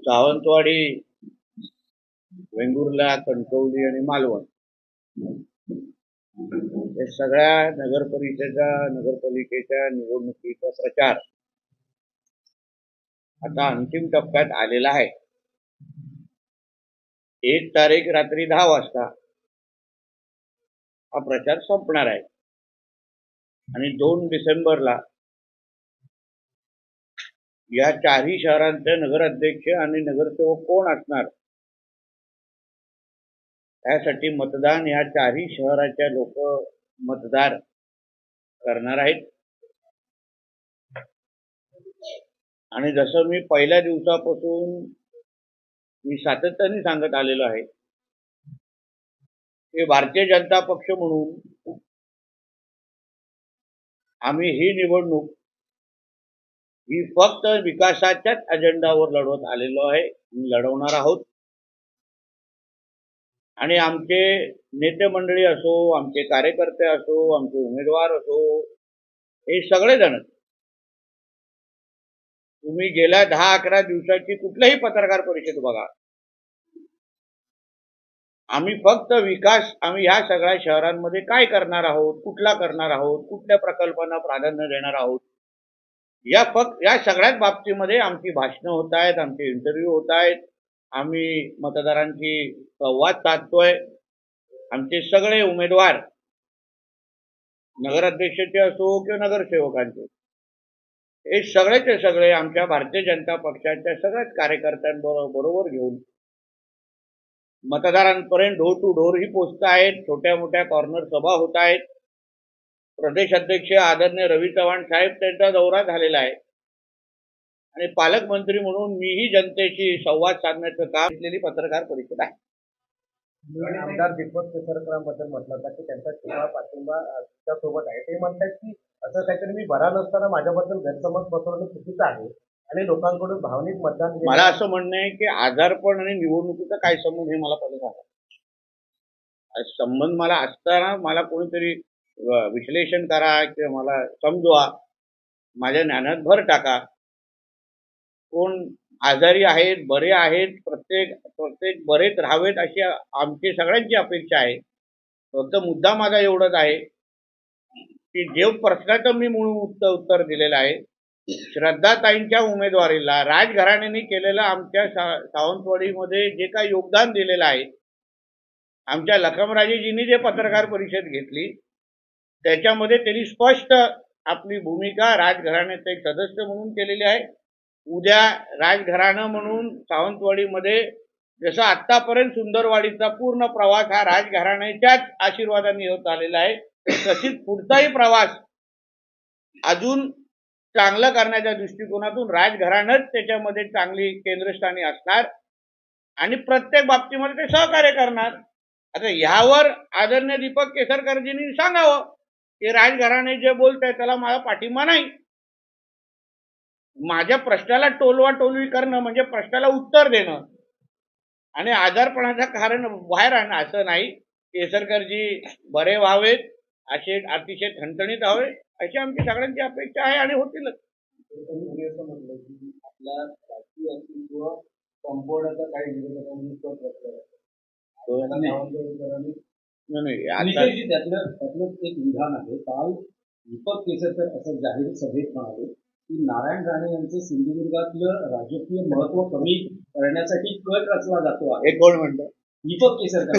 सावंतवाडी वेंगुर्ला कणकवली आणि मालवण. हे सगळ्या नगर परिषदा नगरपालिकेच्या निवडणुकीचा प्रचार आता अंतिम टप्प्यात आलेला आहे. एक तारीख रात्री दहा वाजता हा प्रचार संपणार आहे. आणि दोन डिसेंबरला या चारही शहरांचे नगराध्यक्ष आणि नगरसेवक कोण असणार? त्यासाठी मतदान या चारही शहराच्या लोक मतदार करणार आहेत. आणि जसं मी पहिल्या दिवसापासून मी सातत्याने सांगत आलेलो आहे की भारतीय जनता पक्ष म्हणून आम्ही ही निवडणूक मी फक्त विकासाच्याच अजेंडावर लढवत आलेलो आहे. लढवणार आहोत. आणि आमचे नेते मंडळी असो आमचे कार्यकर्ते असो आमचे उमेदवार असो हे सगळेजण. तुम्ही गेल्या दहा अकरा दिवसाची कुठल्याही पत्रकार परिषद बघा. आम्ही फक्त विकास आम्ही ह्या सगळ्या शहरांमध्ये काय करणार आहोत कुठला करणार आहोत कुठल्या प्रकल्पांना प्राधान्य देणार आहोत या फक्त या सगळ्याच बाबतीमध्ये आमची भाषणं होत आहेत आमचे इंटरव्ह्यू होत आहेत. आम्ही मतदारांशी संवाद साधतोय. आमचे सगळे उमेदवार नगराध्यक्षाचे असो किंवा नगरसेवकांचे हे सगळेचे सगळे आमच्या भारतीय जनता पक्षाच्या सगळ्याच कार्यकर्त्यांबरोबर घेऊन मतदारांपर्यंत डोर टू डोर ही पोचत आहेत. छोट्या मोठ्या कॉर्नर सभा होत आहेत. प्रदेश अध्यक्ष आदरणीय रवी चव्हाण साहेब त्यांचा दौरा झालेला आहे. आणि पालकमंत्री म्हणून मीही जनतेशी संवाद साधण्याचं काम घेतलेली पत्रकार परिषद आहे. आमदार दीपक केसरकरांबद्दल म्हटलं होतं की त्यांचा ठिकाण पाठिंबा तुमच्यासोबत आहे. ते म्हणतात की असं काहीतरी मी बरा नसताना माझ्याबद्दल गैरसमज पसरवणं चुकीचं आहे आणि लोकांकडून भावनिक मतदान मला असं म्हणणं आहे की आजारपण आणि निवडणुकीचा काय संबंध हे मला पहिले सांगा आज संबंध मला असताना मला कोणीतरी विश्लेषण करा किंवा मला समजवा. माझ्या ज्ञानात भर टाका. कोण आजारी आहेत बरे आहेत प्रत्येक प्रत्येक बरेच राहावेत अशी आमची सगळ्यांची अपेक्षा आहे. फक्त मुद्दा माझा एवढंच आहे की जे प्रश्नाचं मी म्हणून उत्तर उत्तर दिलेलं आहे श्रद्धाताईंच्या उमेदवारीला राजघराण्याने केलेलं आमच्या सा- सावंतवाडीमध्ये जे काही योगदान दिलेलं आहे आमच्या लखमराजेजींनी जे पत्रकार परिषद घेतली त्याच्यामध्ये त्यांनी स्पष्ट आपली भूमिका राजघराण्याचे एक सदस्य म्हणून केलेली आहे. उद्या राजघराणं म्हणून सावंतवाडीमध्ये जसं आतापर्यंत सुंदरवाडीचा पूर्ण प्रवास हा राजघराण्याच्याच आशीर्वादाने होत आलेला आहे तशीच पुढचाही प्रवास अजून चांगलं करण्याच्या दृष्टिकोनातून राजघराणंच त्याच्यामध्ये चांगली केंद्रस्थानी असणार आणि प्रत्येक बाबतीमध्ये ते सहकार्य करणार. आता ह्यावर आदरणीय दीपक केसरकरजींनी सांगावं की राजघराणे जे बोलत आहे त्याला माझा पाठिंबा नाही. माझ्या प्रश्नाला टोलवा टोलवी करणं म्हणजे प्रश्नाला उत्तर देणं. आणि आजारपणाचं कारण बाहेर आणणं असं नाही. केसरकरजी बरे व्हावेत असे अतिशय ठणठणीत हवे अशी आमची सगळ्यांची अपेक्षा आहे आणि होतीलच. त्यांनी नाही, आता त्यातलं त्यातलं एक विधान आहे. काल दीपक केसरकर असं जाहीर सभेत म्हणाले की नारायण राणे यांचं सिंधुदुर्गातलं राजकीय महत्त्व कमी करण्यासाठी कट रचला जातो आहे. हे कोण म्हणतं दीपक केसरकर.